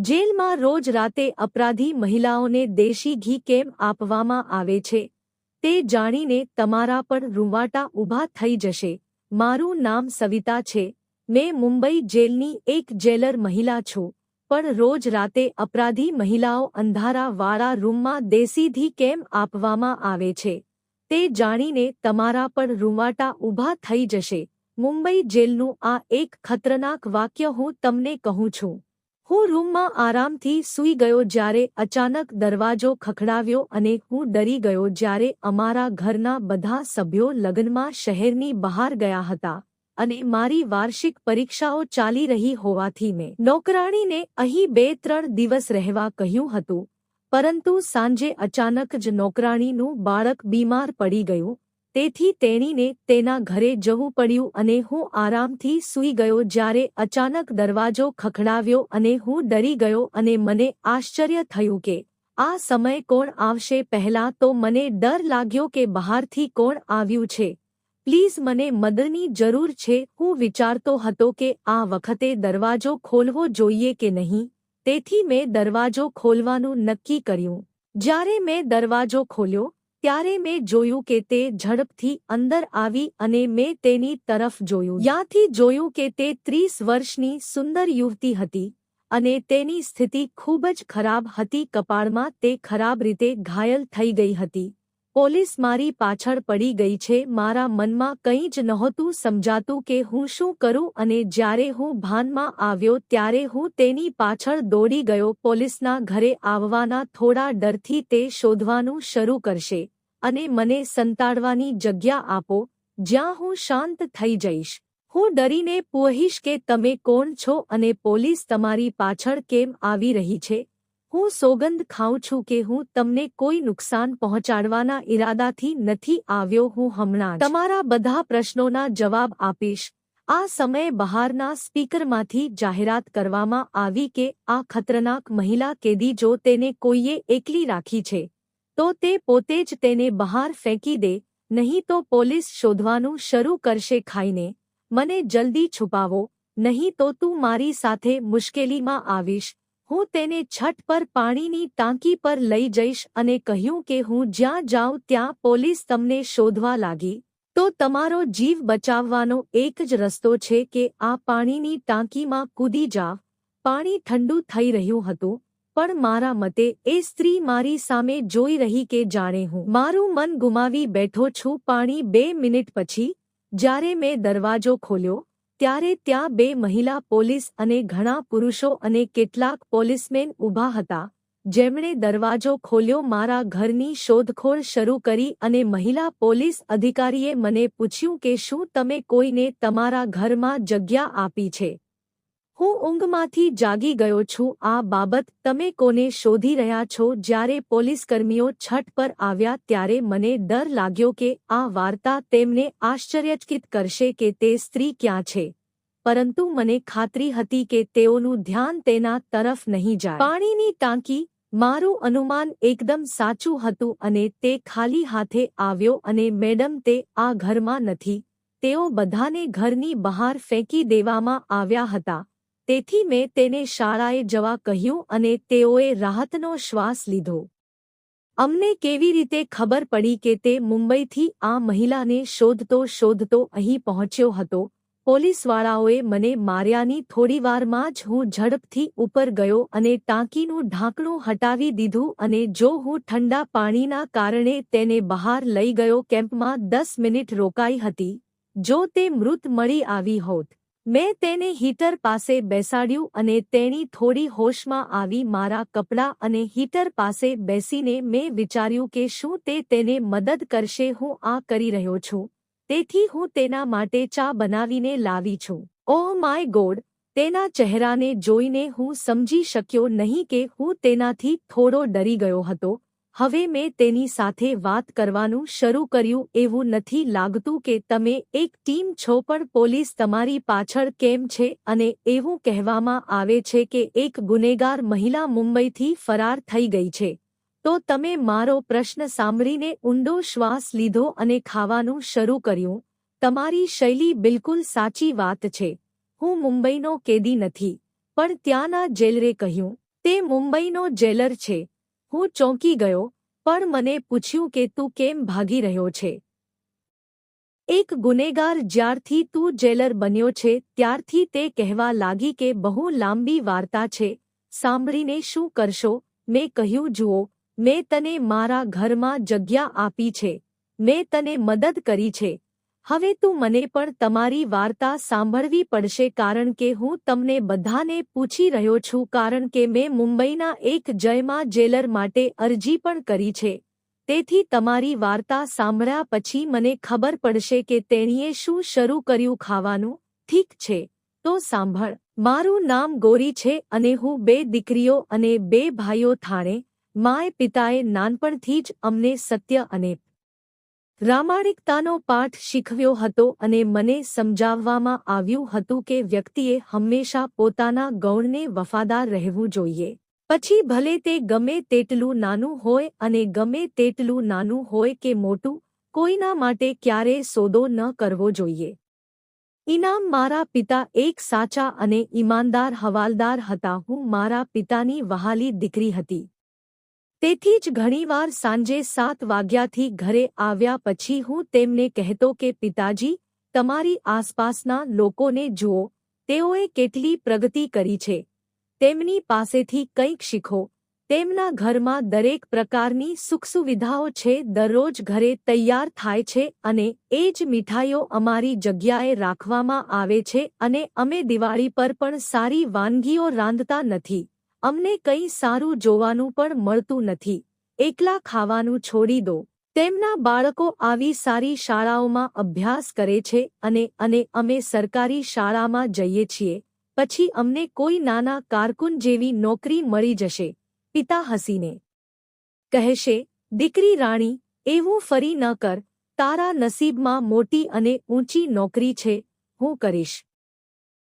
જેલમાં રોજ રાતે અપરાધી મહિલાઓને દેશી ઘી કેમ આપવામાં આવે છે? તે જાણીને તમારા પણ રૂંવાટા ઊભા થઈ જશે. મારું નામ સવિતા છે. મેં મુંબઈ જેલની એક જેલર મહિલા છું. પણ રોજ રાતે અપરાધી મહિલાઓ અંધારાવાળા રૂમમાં દેશી ઘી કેમ આપવામાં આવે છે? તે જાણીને તમારા પણ રૂંવાટા ઊભા થઈ જશે. મુંબઈ જેલનું આ એક ખતરનાક વાક્ય હું તમને કહું છું. હું રૂમમાં આરામથી સૂઈ ગયો જ્યારે અચાનક દરવાજો ખખડાવ્યો અને હું ડરી ગયો જ્યારે અમારા ઘરના બધા સભ્યો લગ્નમાં શહેરની બહાર ગયા હતા અને મારી વાર્ષિક પરીક્ષાઓ ચાલી રહી હોવાથી મેં નોકરાણીને અહીં બે ત્રણ દિવસ રહેવા કહ્યું હતું, પરંતુ સાંજે અચાનક જ નોકરાણીનું બાળક બીમાર પડી ગયું તેથી તેણીને તેના ઘરે જવું પડ્યું અને હું આરામથી સૂઈ ગયો જ્યારે અચાનક દરવાજો ખખડાવ્યો અને હું ડરી ગયો અને મને આશ્ચર્ય થયું કે આ સમય કોણ આવશે? પહેલાં તો મને ડર લાગ્યો કે બહારથી કોણ આવ્યું છે. પ્લીઝ મને મદદની જરૂર છે. હું વિચારતો હતો કે આ વખતે દરવાજો ખોલવો જોઈએ કે નહીં. તેથી મેં દરવાજો ખોલવાનું નક્કી કર્યું. જ્યારે મેં દરવાજો ખોલ્યો ત્યારે મેં જોયું કે તે ઝડપથી અંદર આવી અને મેં તેની તરફ જોયું. યાથી જોયું કે તે ત્રીસ વર્ષની સુંદર યુવતી હતી અને તેની સ્થિતિ ખૂબ જ ખરાબ હતી. કપાળમાં તે ખરાબ રીતે ઘાયલ થઈ ગઈ હતી. પોલીસ મારી પાછળ પડી ગઈ છે, મારા મનમાં કંઈ જ નહોતું સમજાતું કે હું શું કરું અને જ્યારે હું ભાનમાં આવ્યો ત્યારે હું તેની પાછળ દોડી ગયો, પોલીસના ઘરે આવવાના થોડા ડરથી તે શોધવાનું શરૂ કરશે અને મને સંતાડવાની જગ્યા આપો, જ્યાં હું શાંત થઈ જઈશ. હું ડરીને પૂહીશ કે તમે કોણ છો અને પોલીસ તમારી પાછળ કેમ આવી રહી છે? હું સોગંદ ખાઉં છું કે હું તમને કોઈ નુકસાન પહોંચાડવાના ઈરાદાથી નથી આવ્યો હું હમણાં તમારા બધા પ્રશ્નોના જવાબ આપીશ. આ સમયે બહારના સ્પીકરમાંથી જાહેરાત કરવામાં આવી કે આ ખતરનાક મહિલા કેદી જો તેને કોઈએ એકલી રાખી છે, તો તે પોતે જ તેને બહાર ફેંકી દે, નહીં તો પોલીસ શોધવાનું શરૂ કરશે ખાઈને. મને જલ્દી છુપાવો, નહીં તો તું મારી સાથે મુશ્કેલીમાં આવીશ. હું તેને છઠ પર પાણીની ટાંકી પર લઈ જઈશ અને કહ્યું કે હું જ્યાં જાઉં ત્યાં પોલીસ તમને શોધવા લાગી. તો તમારો જીવ બચાવવાનો એક જ રસ્તો છે કે આ પાણીની ટાંકીમાં કૂદી જાવ પાણી ઠંડુ થઈ રહ્યું હતું, પણ મારા મતે એ સ્ત્રી મારી સામે જોઈ રહી કે જાણે હું મારું મન ગુમાવી બેઠો છું. પાણી બે મિનિટ પછી, જ્યારે મેં દરવાજો ખોલ્યો ત્યારે ત્યાં બે મહિલા પોલીસ અને ઘણા પુરુષો અને કેટલાક પોલીસમેન ઊભા હતા, જેમણે દરવાજો ખોલ્યો, મારા ઘરની શોધખોળ શરૂ કરી અને મહિલા પોલીસ અધિકારીએ મને પૂછ્યું કે શું તમે કોઈને તમારા ઘરમાં જગ્યા આપી છે? હું ઊંઘમાંથી જાગી ગયો છું. આ બાબત તમે કોને શોધી રહ્યા છો? જ્યારે પોલીસકર્મીઓ છઠ પર આવ્યા ત્યારે મને ડર લાગ્યો કે આ વાર્તા તેમને આશ્ચર્યચકિત કરશે કે તે સ્ત્રી ક્યાં છે. પરંતુ મને ખાતરી હતી કે તેઓનું ધ્યાન તેના તરફ નહીં જાય. પાણીની ટાંકી, મારું અનુમાન એકદમ સાચું હતું અને તે ખાલી હાથે આવ્યો અને મેડમ તે આ ઘરમાં નથી. તેઓ બધાને ઘરની બહાર ફેંકી દેવામાં આવ્યા હતા. તેથી મેં તેને શાળાએ જવા કહ્યું અને તેઓએ રાહતનો શ્વાસ લીધો. અમને કેવી રીતે ખબર પડી કે તે મુંબઈથી આ મહિલાને શોધતો શોધતો અહીં પહોંચ્યો હતો? પોલીસવાળાઓએ મને માર્યાની થોડીવારમાં જ હું ઝડપથી ઉપર ગયો અને ટાંકીનું ઢાંકણું હટાવી દીધું અને જો હું ઠંડા પાણીના કારણે તેને બહાર લઈ ગયો, કેમ્પમાં દસ મિનિટ રોકાઈ હતી. જો તે મૃત મળી આવી હોત મેં તેને હીટર પાસે બેસાડ્યું અને તેણી થોડી હોશમાં આવી મારા કપડાં અને હીટર પાસે બેસીને મેં વિચાર્યું કે શું તે તેને મદદ કરશે હું આ કરી રહ્યો છું. તેથી હું તેના માટે ચા બનાવીને લાવી છું. ઓહ માય ગોડ તેના ચહેરાને જોઈને હું સમજી શક્યો નહીં કે હું તેનાથી થોડો ડરી ગયો હતો. હવે મેં તેની સાથે વાત કરવાનું શરૂ કર્યું એવું નથી લાગતું કે તમે એક ટીમ છો પણ પોલીસ તમારી પાછળ કેમ છે અને એવું કહેવામાં આવે છે કે એક ગુનેગાર મહિલા મુંબઈથી ફરાર થઈ ગઈ છે. તો તમે મારો પ્રશ્ન સાંભળીને ઊંડો શ્વાસ લીધો અને ખાવાનું શરૂ કર્યું. તમારી શૈલી બિલકુલ સાચી વાત છે. હું મુંબઈનો કેદી નથી. પણ ત્યાંના જેલરે કહ્યું, તે મુંબઈનો જેલર છે. હું ચોંકી ગયો, પણ મને પૂછ્યું કે તું કેમ ભાગી રહ્યો છે? એક ગુનેગાર જ્યારથી તું જેલર બન્યો છે, ત્યારથી તે કહેવા લાગી કે બહુ લાંબી વાર્તા છે. સાંભળીને શું કરશો? મેં કહ્યું, જુઓ, મેં તને મારા ઘરમાં જગ્યા આપી છે. મેં તને મદદ કરી છે. હવે તું મને પણ તમારી વાર્તા સાંભળવી પડશે કારણ કે હું તમને બધાને પૂછી રહ્યો છું કારણ કે મેં મુંબઈના એક જયમાં જેલર માટે અરજી પણ કરી છે. તેથી તમારી વાર્તા સાંભળ્યા પછી મને ખબર પડશે કે તેણીએ શું શરૂ કર્યું ખાવાનું. ઠીક છે, તો સાંભળ. મારું નામ ગોરી છે અને હું બે દીકરીઓ અને બે ભાઈઓ થાણે. માય પિતાએ નાનપણથી જ અમને સત્ય અને રામાયણિકતાનો પાઠ શીખવ્યો હતો અને મને સમજાવવામાં આવ્યું હતું કે વ્યક્તિએ હંમેશા પોતાના ગૌણને વફાદાર રહેવું જોઈએ. પછી ભલે તે ગમે તેટલું નાનું હોય અને ગમે તેટલું નાનું હોય કે મોટું, કોઈના માટે ક્યારેય સોદો ન કરવો જોઈએ. ઇનામ મારા પિતા એક સાચા અને ઈમાનદાર હવાલદાર હતા. હું મારા પિતાની વહાલી દીકરી હતી. તેથી જ ઘણીવાર સાંજે સાત વાગ્યાથી ઘરે આવ્યા પછી હું તેમને કહેતો કે, પિતાજી, તમારી આસપાસના લોકોને જુઓ, તેઓએ કેટલી પ્રગતિ કરી છે. તેમની પાસેથી કંઈક શીખો. તેમના ઘરમાં દરેક પ્રકારની સુખસુવિધાઓ છે. દરરોજ ઘરે તૈયાર થાય છે અને એ જ મીઠાઈઓ અમારી જગ્યાએ રાખવામાં આવે છે અને અમે દિવાળી પર પણ સારી વાનગીઓ રાંધતા નથી. અમને કંઈ સારું જોવાનું પણ મળતું નથી. એકલા ખાવાનું છોડી દો. તેમના બાળકો આવી સારી શાળાઓમાં અભ્યાસ કરે છે અને અને અમે સરકારી શાળામાં જઈએ છીએ. પછી અમને કોઈ નાના કારકુન જેવી નોકરી મળી જશે. પિતા હસીને. કહેશે, દીકરી રાણી, એવું ફરી ન કર. તારા નસીબમાં મોટી અને ઊંચી નોકરી છે. હું કરીશ.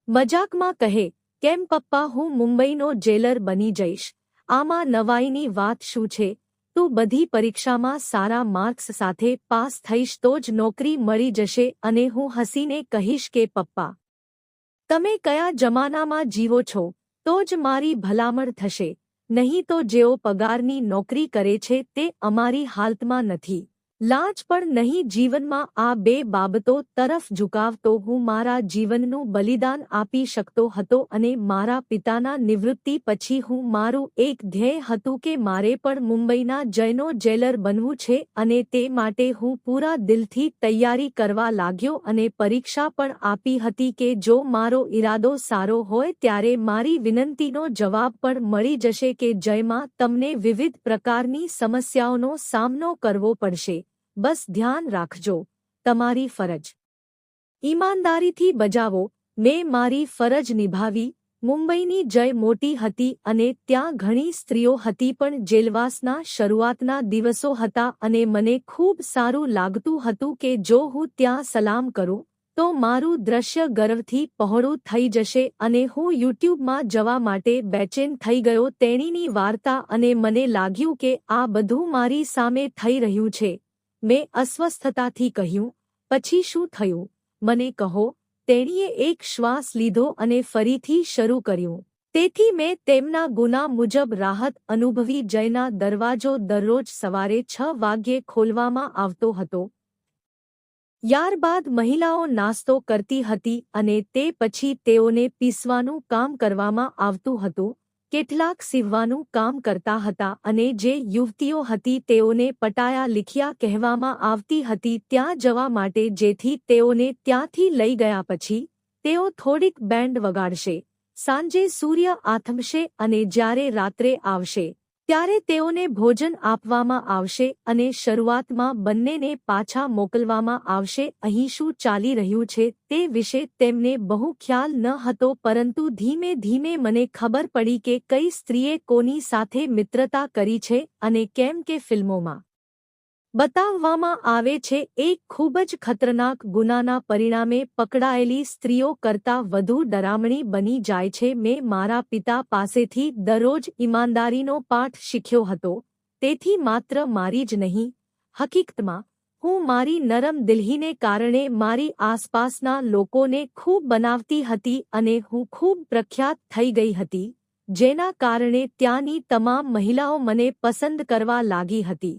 મજાકમાં કહે કેમ પપ્પા હું મુંબઈનો જેલર બની જઈશ? આમાં નવાઈની વાત શું છે? તું બધી પરીક્ષામાં સારા માર્ક્સ સાથે પાસ થઈશ તો જ નોકરી મળી જશે અને હું હસીને કહીશ કે, પપ્પા, તમે કયા જમાનામાં જીવો છો? તો જ મારી ભલામણ થશે. નહીં તો જેઓ પગારની નોકરી કરે છે તે અમારી હાલતમાં નથી. લાજ પણ નહીં જીવનમાં આ બે બાબતો તરફ ઝુકાવતો હું મારા જીવનનું બલિદાન આપી શકતો હતો અને મારા પિતાના નિવૃત્તિ પછી હું મારું એક ધ્યેય હતું કે મારે પણ મુંબઈના જૈનો જેલર બનવું છે અને તે માટે હું પૂરા દિલથી તૈયારી કરવા લાગ્યો અને પરીક્ષા પણ આપી હતી કે જો મારો ઈરાદો સારો હોય ત્યારે મારી વિનંતીનો જવાબ પણ મળી જશે કે જયમાં તમને વિવિધ પ્રકારની સમસ્યાઓનો સામનો કરવો પડશે. બસ ધ્યાન રાખજો, તમારી ફરજ. ઈમાનદારીથી બજાવો, મેં મારી ફરજ નિભાવી, મુંબઈની જય મોટી હતી અને ત્યાં ઘણી સ્ત્રીઓ હતી પણ જેલવાસના શરૂઆતના દિવસો હતા અને મને ખૂબ સારું લાગતું હતું કે જો હું ત્યાં સલામ કરું, તો મારું દ્રશ્ય ગર્વથી પહોળું થઈ જશે અને હું યુટ્યુબમાં જવા માટે બેચેન થઈ ગયો તેણીની વાર્તા અને મને લાગ્યું કે આ બધું મારી સામે થઈ રહ્યું છે. મેં અસ્વસ્થતાથી કહ્યું, પછી શું થયું? મને કહો. તેણીએ એક શ્વાસ લીધો અને ફરીથી શરૂ કર્યું. તેથી મેં તેમના ગુના મુજબ રાહત અનુભવી જયના દરવાજો દરરોજ સવારે છ વાગ્યે ખોલવામાં આવતો હતો. યારબાદ મહિલાઓ નાસ્તો કરતી હતી અને તે પછી તેઓને પીસવાનું કામ કરવામાં આવતું હતું. કેટલાક સીવવાનું કામ કરતા હતા અને જે યુવતીઓ હતી તેઓને પટાયા લિખ્યા કહેવામાં આવતી હતી ત્યાં જવા માટે જેથી તેઓને ત્યાંથી લઈ ગયા પછી તેઓ થોડીક બેન્ડ વગાડશે. સાંજે સૂર્ય આથમશે અને જ્યારે રાત્રે આવશે ત્યારે તેઓને ભોજન આપવામાં આવશે અને શરૂઆતમાં બંનેને પાછા મોકલવામાં આવશે. અહીં શું ચાલી રહ્યું છે તે વિશે તેમને બહુ ખ્યાલ ન હતો, પરંતુ ધીમે ધીમે મને ખબર પડી કે કઈ સ્ત્રીએ કોની સાથે મિત્રતા કરી છે અને કેમ કે ફિલ્મોમાં બતાવવામાં આવે છે એક ખૂબ જ ખતરનાક ગુનાના પરિણામે પકડાયેલી સ્ત્રીઓ કરતાં વધુ ડરામણી બની જાય છે. મેં મારા પિતા પાસેથી દરરોજ ઈમાનદારીનો પાઠ શીખ્યો હતો, તેથી માત્ર મારી જ નહીં, હકીકતમાં, હું મારી નરમ દિલ્હીને કારણે મારી આસપાસના લોકોને ખૂબ બનાવતી હતી અને હું ખૂબ પ્રખ્યાત થઈ ગઈ હતી, જેના કારણે ત્યાંની તમામ મહિલાઓ મને પસંદ કરવા લાગી હતી.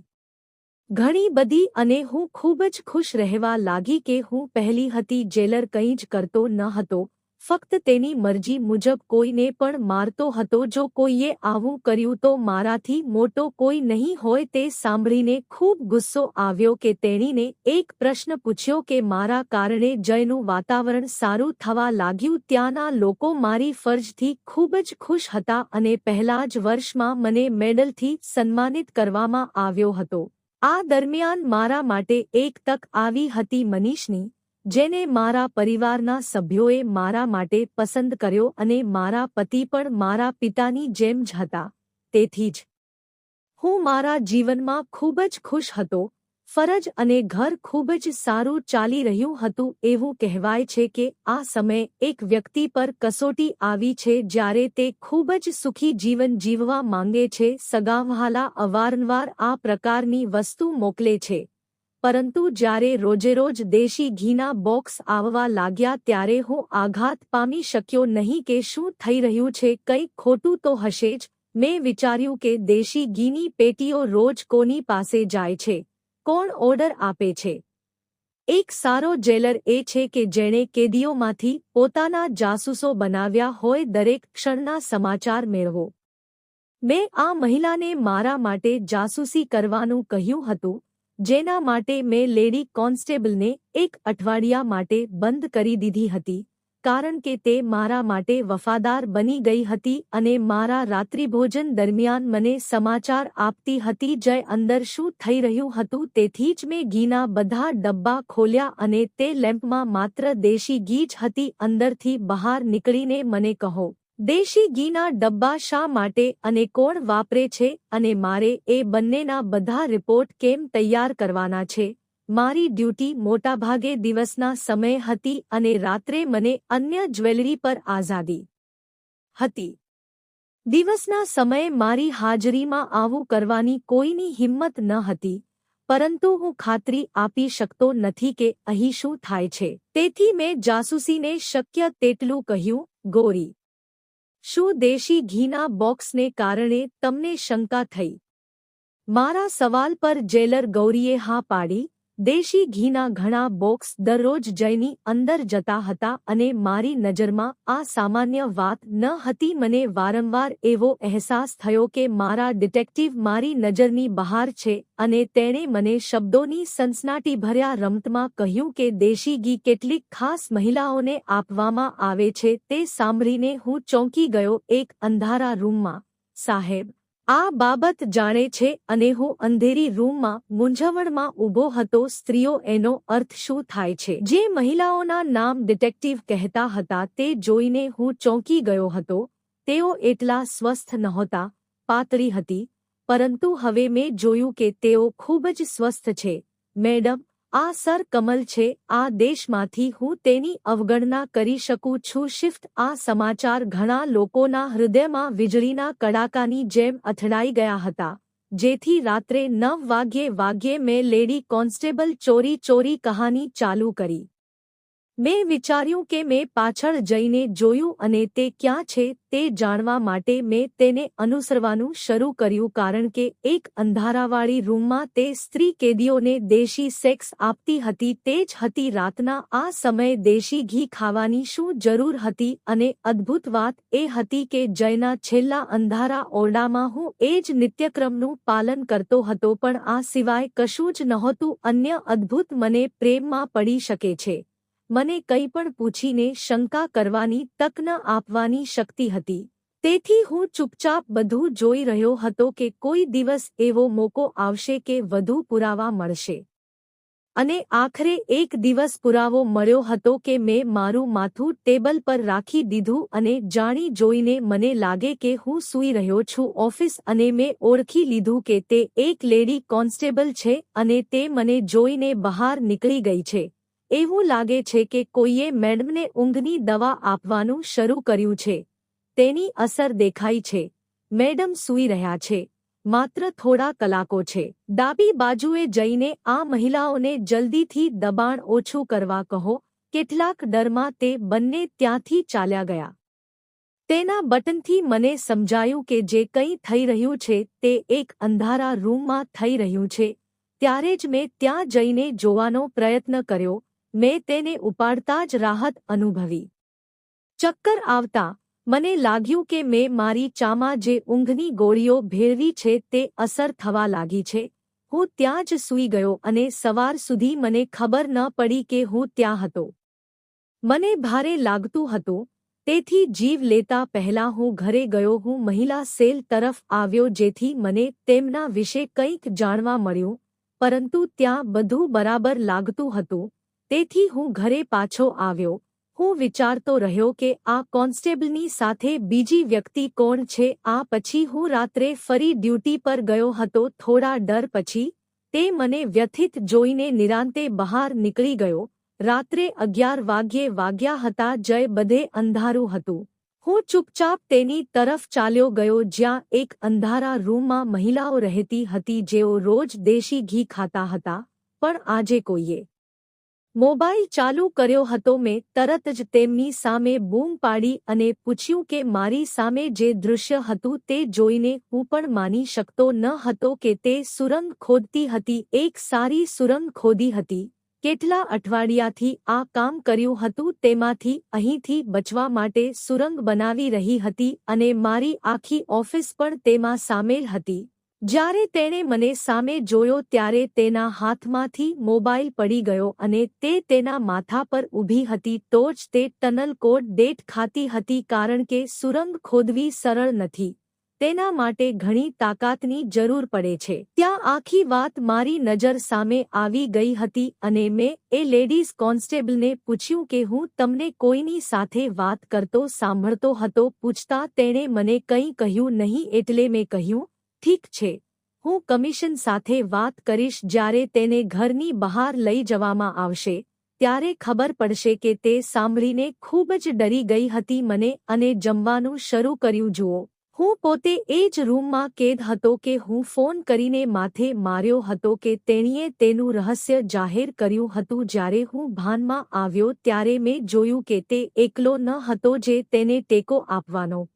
ઘણી બધી અને હું ખૂબ જ ખુશ રહેવા લાગી કે હું પહેલી હતી, જેલર કંઈ જ કરતો ન હતો, ફક્ત તેની મરજી મુજબ કોઈને પણ મારતો હતો. જો કોઈએ આવું કર્યું તો મારાથી મોટો કોઈ નહીં હોય તે સાંભળીને ખૂબ ગુસ્સો આવ્યો કે તેણીને એક પ્રશ્ન પૂછ્યો કે મારા કારણે જયનું વાતાવરણ સારું થવા લાગ્યું ત્યાંના લોકો મારી ફરજથી ખૂબ જ ખુશ હતા અને પહેલા જ વર્ષમાં મને મેડલથી સન્માનિત કરવામાં આવ્યો હતો. આ દરમિયાન મારા માટે એક તક આવી હતી મનીષની, જેને મારા પરિવારના સભ્યોએ મારા માટે પસંદ કર્યો અને મારા પતિ પણ મારા પિતાની જેમ જ હતા. તેથી જ હું મારા જીવનમાં ખૂબ જ ખુશ હતો ફરજ અને ઘર ખૂબ જ સારું ચાલી રહ્યું હતું એવું કહેવાય છે કે આ સમયે એક વ્યક્તિ પર કસોટી આવી છે જ્યારે તે ખૂબ જ સુખી જીવન જીવવા માંગે છે, સગાવહાલા અવારનવાર આ પ્રકારની વસ્તુ મોકલે છે. પરંતુ જ્યારે રોજેરોજ દેશી ઘીના બોક્સ આવવા લાગ્યા ત્યારે હું આઘાત પામી શક્યો નહીં કે શું થઈ રહ્યું છે કંઈક ખોટું તો હશે જ. મેં વિચાર્યું કે દેશી ઘીની પેટીઓ રોજ કોની પાસે જાય છે. કોણ ઓર્ડર આપે છે? એક સારો જેલર એ છે કે જેણે કેદીઓમાંથી પોતાના જાસૂસો બનાવ્યા હોય દરેક ક્ષણના સમાચાર મેળવો. મેં આ મહિલાને મારા માટે જાસૂસી કરવાનું કહ્યું હતું, જેના માટે મેં લેડી કોન્સ્ટેબલને એક અઠવાડિયા માટે બંધ કરી દીધી હતી. કારણ કે તે મારા માટે વફાદાર બની ગઈ હતી અને મારા રાત્રિભોજન દરમિયાન મને સમાચાર આપતી હતી, જય અંદર શું થઈ રહ્યું હતું? તેથી જ મેં ઘીના બધા ડબ્બા ખોલ્યા અને તે લેમ્પમાં માત્ર દેશી ઘી જ હતી. અંદરથી બહાર નીકળીને મને કહો, દેશી ઘીના ડબ્બા શા માટે અને કોણ વાપરે છે અને મારે એ બંનેના બધા રિપોર્ટ કેમ તૈયાર કરવાના છે? મારી ડ્યુટી મોટાભાગે દિવસના સમયે હતી અને રાત્રે મને અન્ય જ્વેલરી પર આઝાદી હતી. દિવસના સમયે મારી હાજરીમાં આવું કરવાની કોઈની હિંમત ન હતી, પરંતુ હું ખાતરી આપી શકતો નથી કે અહીં શું થાય છે. તેથી મેં જાસૂસીને શક્ય તેટલું કહ્યું, ગોરી, શું દેશી ઘીના બોક્સને કારણે તમને શંકા થઈ? મારા સવાલ પર જેલર ગૌરીએ હા પાડી દેશી ઘીના ઘણા બોક્સ દરરોજ જયની અંદર જતા હતા અને મારી નજરમાં આ સામાન્ય વાત ન હતી. મને વારંવાર એવો અહેસાસ થયો કે મારા ડિટેક્ટિવ મારી નજરની બહાર છે અને તેણે મને શબ્દોની સનસનાટીભર્યા રમતમાં કહ્યું કે દેશી ઘી કેટલીક ખાસ મહિલાઓને આપવામાં આવે છે. તે સાંભળીને હું ચોંકી ગયો એક અંધારા રૂમમાં. સાહેબ આ બાબત જાણે છે અને હું અંધેરી રૂમમાં મૂંઝવણમાં ઊભો હતો, સ્ત્રીઓ એનો અર્થ શું થાય છે? જે મહિલાઓના નામ ડિટેક્ટિવ કહેતા હતા, તે જોઈને હું ચોંકી ગયો હતો. તેઓ એટલા સ્વસ્થ નહોતા, પાતળી હતી. પરંતુ હવે મેં જોયું કે તેઓ ખૂબ જ સ્વસ્થ છે. મેડમ આ સર કમલ છે, આ દેશમાંથી હું તેની અવગણના કરી શકું છું. શિફ્ટ આ સમાચાર ઘણા લોકોના હૃદયમાં વીજળીના કડાકાની જેમ અથડાઈ ગયા હતા. જેથી રાત્રે નવ વાગ્યે વાગ્યે મેં લેડી કોન્સ્ટેબલ ચોરી ચોરી કહાની ચાલુ કરી. મેં વિચાર્યું કે મેં પાછળ જઈને જોયું અને તે ક્યાં છે તે જાણવા માટે મેં તેને અનુસરવાનું શરૂ કર્યું કારણ કે એક અંધારાવાળી રૂમમાં તે સ્ત્રી કેદીઓને દેશી સેક્સ આપતી હતી તે જ હતી રાતના આ સમયે દેશી ઘી ખાવાની શું જરૂર હતી અને અદ્ભુત વાત એ હતી કે જયના છેલ્લા અંધારા ઓરડામાં હું એ જ નિત્યક્રમનું પાલન કરતો હતો પણ આ સિવાય કશું જ નહોતું અન્ય અદ્ભુત મને પ્રેમમાં પડી શકે છે. મને કંઈ પણ પૂછીને શંકા કરવાની તક ન આપવાની શક્તિ હતી. તેથી હું ચૂપચાપ બધું જોઈ રહ્યો હતો કે કોઈ દિવસ એવો મોકો આવશે કે વધુ પુરાવા મળશે. અને આખરે એક દિવસ પુરાવો મળ્યો હતો કે મેં મારું માથું ટેબલ પર રાખી દીધું અને જાણી જોઈને મને લાગે કે હું સૂઈ રહ્યો છું ઓફિસ અને મેં ઓળખી લીધું કે તે એક લેડી કોન્સ્ટેબલ છે અને તે મને જોઈને બહાર નીકળી ગઈ છે. એવું લાગે છે કે કોઈએ મેડમને ઊંઘની દવા આપવાનું શરૂ કર્યું છે. તેની અસર દેખાઈ છે. મેડમ સૂઈ રહ્યા છે. માત્ર થોડા કલાકો છે. ડાબી બાજુએ જઈને આ મહિલાઓને જલ્દીથી દબાણ ઓછું કરવા કહો, કેટલાક ડરમાં તે બંને ત્યાંથી ચાલ્યા ગયા. તેના બટનથી મને સમજાયું કે જે કંઈ થઈ રહ્યું છે તે એક અંધારા રૂમમાં થઈ રહ્યું છે. ત્યારે જ મેં ત્યાં જઈને જોવાનો પ્રયત્ન કર્યો મેં તેને ઉપાડતા જ રાહત અનુભવી. ચક્કર આવતા, મને લાગ્યું કે મેં મારી ચામાં જે ઊંઘની ગોળીઓ ભેળવી છે તે અસર થવા લાગી છે. હું ત્યાં જ સૂઈ ગયો અને સવાર સુધી મને ખબર ન પડી કે હું ત્યાં હતો. મને ભારે લાગતું હતું, તેથી જીવ લેતા પહેલા હું ઘરે ગયો, હું મહિલા સેલ તરફ આવ્યો જેથી મને તેમના વિશે કંઈક જાણવા મળ્યું, પરંતુ ત્યાં બધું બરાબર લાગતું હતું. તેથી હું ઘરે પાછો આવ્યો. હું વિચારતો રહ્યો કે આ કોન્સ્ટેબલની સાથે બીજી વ્યક્તિ કોણ છે? આ પછી હું રાત્રે ફરી ડ્યુટી પર ગયો હતો. થોડા ડર પછી તે મને વ્યથિત જોઈને નિરાંતે બહાર નીકળી ગયો. રાત્રે અગિયાર વાગ્યે વાગ્યા હતા. જય બધે અંધારું હતું. હું ચૂપચાપ તેની તરફ ચાલ્યો ગયો જ્યાં એક અંધારા રૂમમાં મહિલાઓ રહેતી હતી જેઓ રોજ દેશી ઘી ખાતા હતા. પણ આજે કોઈએ મોબાઈલ ચાલુ કર્યો હતો મેં તરત જ તેમની સામે બૂમ પાડી અને પૂછ્યું કે મારી સામે જે દૃશ્ય હતું તે જોઈને હું પણ માની શકતો ન હતો કે તે સુરંગ ખોદતી હતી, એક સારી સુરંગ ખોદી હતી. કેટલા અઠવાડિયાથી આ કામ કર્યું હતું તેમાંથી અહીંથી બચવા માટે સુરંગ બનાવી રહી હતી અને મારી આખી ઓફિસ પણ તેમાં સામેલ હતી. જ્યારે તેણે મને સામે જોયો ત્યારે તેના હાથમાંથી મોબાઈલ પડી ગયો અને તે તેના માથા પર ઊભી હતી તો જ તે ટનલ કોડ ડેટ ખાતી હતી કારણ કે સુરંગ ખોદવી સરળ નથી. તેના માટે ઘણી તાકાતની જરૂર પડે છે. ત્યાં આખી વાત મારી નજર સામે આવી ગઈ હતી અને મેં એ લેડીઝ કોન્સ્ટેબલને પૂછ્યું કે હું તમને કોઈની સાથે વાત કરતો સાંભળતો હતો પૂછતા તેણે મને કંઈ કહ્યું નહીં એટલે મેં કહ્યું ઠીક છે. હું કમિશન સાથે વાત કરીશ જ્યારે તેને ઘરની બહાર લઈ જવામાં આવશે. ત્યારે ખબર પડશે કે તે સાંભળીને ખૂબ જ ડરી ગઈ હતી મને અને જમવાનું શરૂ કર્યું, જુઓ. હું પોતે એ જ રૂમમાં કેદ હતો કે હું ફોન કરીને માથે માર્યો હતો કે તેણીએ તેનું રહસ્ય જાહેર કર્યું હતું. જ્યારે હું ભાનમાં આવ્યો ત્યારે મેં જોયું કે તે એકલો ન હતો જે તેને ટેકો આપવાનો.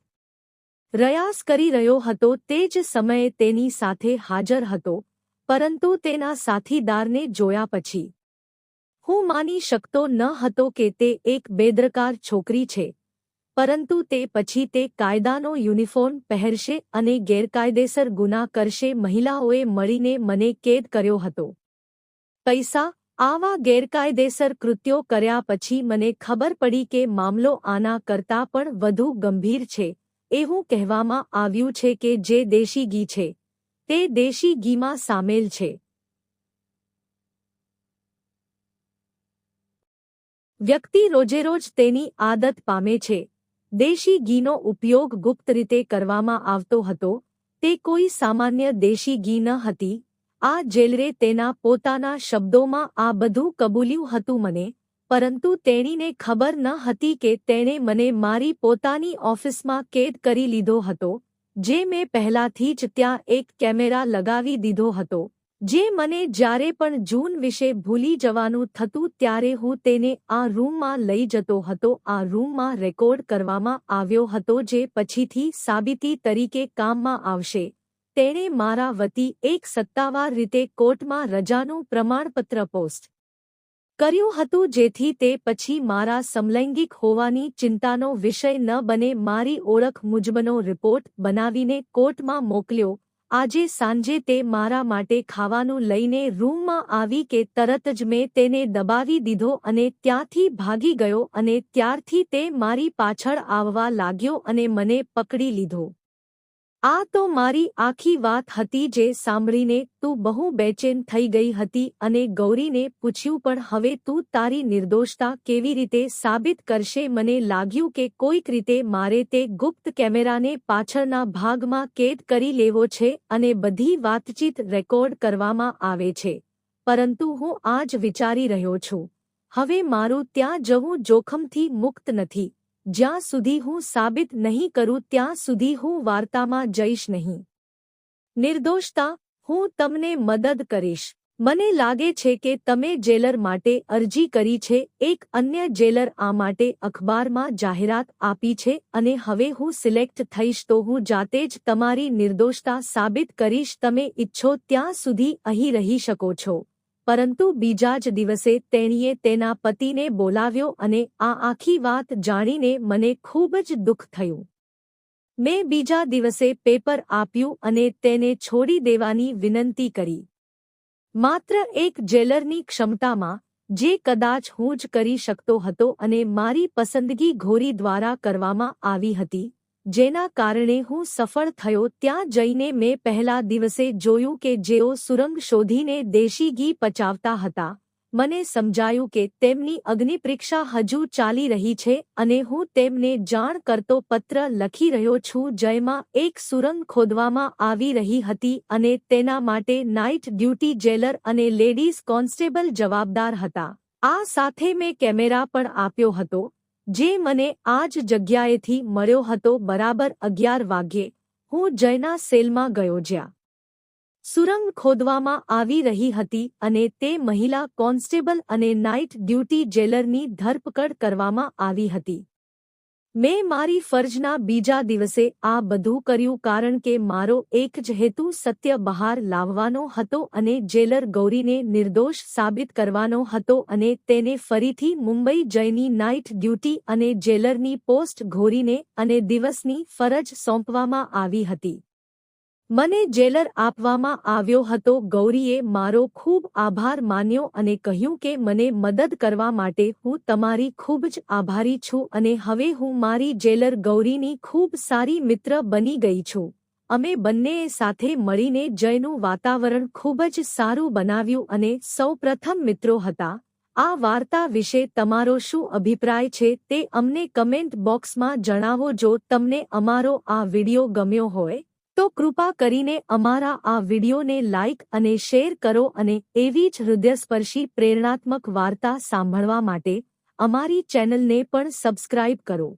પ્રયાસ કરી રહ્યો હતો તે જ સમયે તેની સાથે હાજર હતો, પરંતુ તેના સાથીદારને જોયા પછી. હું માની શકતો ન હતો કે તે એક બેદરકાર છોકરી છે, પરંતુ તે પછી તે કાયદાનો યુનિફોર્મ પહેરશે અને ગેરકાયદેસર ગુના કરશે મહિલાઓએ મળીને મને કેદ કર્યો હતો. પૈસા, આવા ગેરકાયદેસર કૃત્યો કર્યા પછી મને ખબર પડી કે મામલો આના કરતાં પણ વધુ ગંભીર છે. એવું કહેવામાં આવ્યું છે કે જે દેશી ઘી છે, તે દેશી ઘીમાં સામેલ છે. વ્યક્તિ રોજેરોજ તેની આદત પામે છે. દેશી ઘીનો ઉપયોગ ગુપ્ત રીતે કરવામાં આવતો હતો, તે કોઈ સામાન્ય દેશી ઘી ન હતી. આ જેલરે તેના પોતાના શબ્દોમાં આ બધું કબૂલ્યું હતું, મને પરંતુ તેણીને ખબર ન હતી કે તેણે મને મારી પોતાની ઓફિસમાં કેદ કરી લીધો હતો, જે મેં પહેલાથી જ ત્યાં એક કેમેરા લગાવી દીધો હતો, જે મને જ્યારે પણ જૂન વિશે ભૂલી જવાનું થતું ત્યારે હું તેને આ રૂમમાં લઈ જતો હતો, આ રૂમમાં રેકોર્ડ કરવામાં આવ્યો હતો જે પછીથી સાબિતી તરીકે કામમાં આવશે. તેણે મારા વતી એક સત્તાવાર રીતે કોર્ટમાં રજાનું પ્રમાણપત્ર પોસ્ટ કર્યું હતું જેથી તે પછી મારા સમલૈંગિક હોવાની ચિંતાનો વિષય ન બને મારી ઓળખ મુજબનો રિપોર્ટ બનાવીને કોર્ટમાં મોકલ્યો. આજે સાંજે તે મારા માટે ખાવાનું લઈને રૂમમાં આવી કે તરત જ મેં તેને દબાવી દીધો અને ત્યાંથી ભાગી ગયો અને ત્યારથી તે મારી પાછળ આવવા લાગ્યો અને મને પકડી લીધો. આ તો મારી આખી વાત હતી જે સાંભળીને તું બહુ બેચેન થઈ ગઈ હતી અને ગૌરીને પૂછ્યું પણ હવે તું તારી નિર્દોષતા કેવી રીતે સાબિત કરશે? મને લાગ્યું કે કોઈક રીતે મારે તે ગુપ્ત કેમેરાને પાછળના ભાગમાં કેદ કરી લેવો છે અને બધી વાતચીત રેકોર્ડ કરવામાં આવે છે. પરંતુ હું આજ વિચારી રહ્યો છું. હવે મારું ત્યાં જવું જોખમથી મુક્ત નથી. જ્યાં સુધી હું સાબિત નહીં કરું ત્યાં સુધી હું વાર્તામાં જઈશ નહીં. નિર્દોષતા, હું તમને મદદ કરીશ. મને લાગે છે કે તમે જેલર માટે અરજી કરી છે, એક અન્ય જેલર આ માટે અખબારમાં જાહેરાત આપી છે અને હવે હું સિલેક્ટ થઈશ તો હું જાતે જ તમારી નિર્દોષતા સાબિત કરીશ, તમે ઈચ્છો ત્યાં સુધી અહીં રહી શકો છો. પરંતુ બીજા જ દિવસે તેણીએ તેના પતિને બોલાવ્યો અને આ આખી વાત જાણીને મને ખૂબ જ દુઃખ થયું. મેં બીજા દિવસે પેપર આપ્યું અને તેને છોડી દેવાની વિનંતી કરી. માત્ર એક જેલરની ક્ષમતામાં, જે કદાચ હું જ કરી શકતો હતો અને મારી પસંદગી ઘોરી દ્વારા કરવામાં આવી હતી. જેના કારણે હું સફળ થયો ત્યાં જઈને મેં પહેલા દિવસે જોયું કે જેઓ સુરંગ શોધીને દેશી ઘી પચાવતા હતા. મને સમજાયું કે તેમની અગ્નિપરીક્ષા હજુ ચાલી રહી છે અને હું તેમને જાણ કરતો પત્ર લખી રહ્યો છું જેમાં એક સુરંગ ખોદવામાં આવી રહી હતી અને તેના માટે નાઇટ ડ્યુટી જેલર અને લેડીઝ કોન્સ્ટેબલ જવાબદાર હતા. આ સાથે મેં કેમેરા પણ આપ્યો હતો. જે મને આ જ જગ્યાએથી મળ્યો હતો બરાબર અગિયાર વાગ્યે. હું જયના સેલમાં ગયો જ્યાં. સુરંગ ખોદવામાં આવી રહી હતી અને તે મહિલા કોન્સ્ટેબલ અને નાઇટ ડ્યુટી જેલરની ધરપકડ કરવામાં આવી હતી. મેં મારી ફરજના બીજા દિવસે આ બધું કર્યું કારણ કે મારો એક જ હેતુ સત્ય બહાર લાવવાનો હતો અને જેલર ગૌરીને નિર્દોષ સાબિત કરવાનો હતો અને તેને ફરીથી મુંબઈ જયની નાઇટ ડ્યુટી અને જેલરની પોસ્ટ ઘોરીને અને દિવસની ફરજ સોંપવામાં આવી હતી. મને જેલર આપવામાં આવ્યો હતો. ગૌરીએ મારો ખૂબ આભાર માન્યો અને કહ્યું કે મને મદદ કરવા માટે હું તમારી ખૂબ જ આભારી છું અને હવે હું મારી જેલર ગૌરીની ખૂબ સારી મિત્ર બની ગઈ છું. અમે બંનેએ સાથે મળીને જયનું વાતાવરણ ખૂબ જ સારું બનાવ્યું અને સૌપ્રથમ મિત્રો હતા. આ વાર્તા વિશે તમારો શું અભિપ્રાય છે તે અમને કમેન્ટ બોક્સમાં જણાવો જો તમને અમારો આ વિડિયો ગમ્યો હોય. તો કૃપા કરીને અમારા આ વિડિયોને લાઇક અને શેર કરો અને એવી જ હૃદયસ્પર્શી પ્રેરણાત્મક વાર્તા સાંભળવા માટે અમારી ચેનલને પણ સબસ્ક્રાઇબ કરો.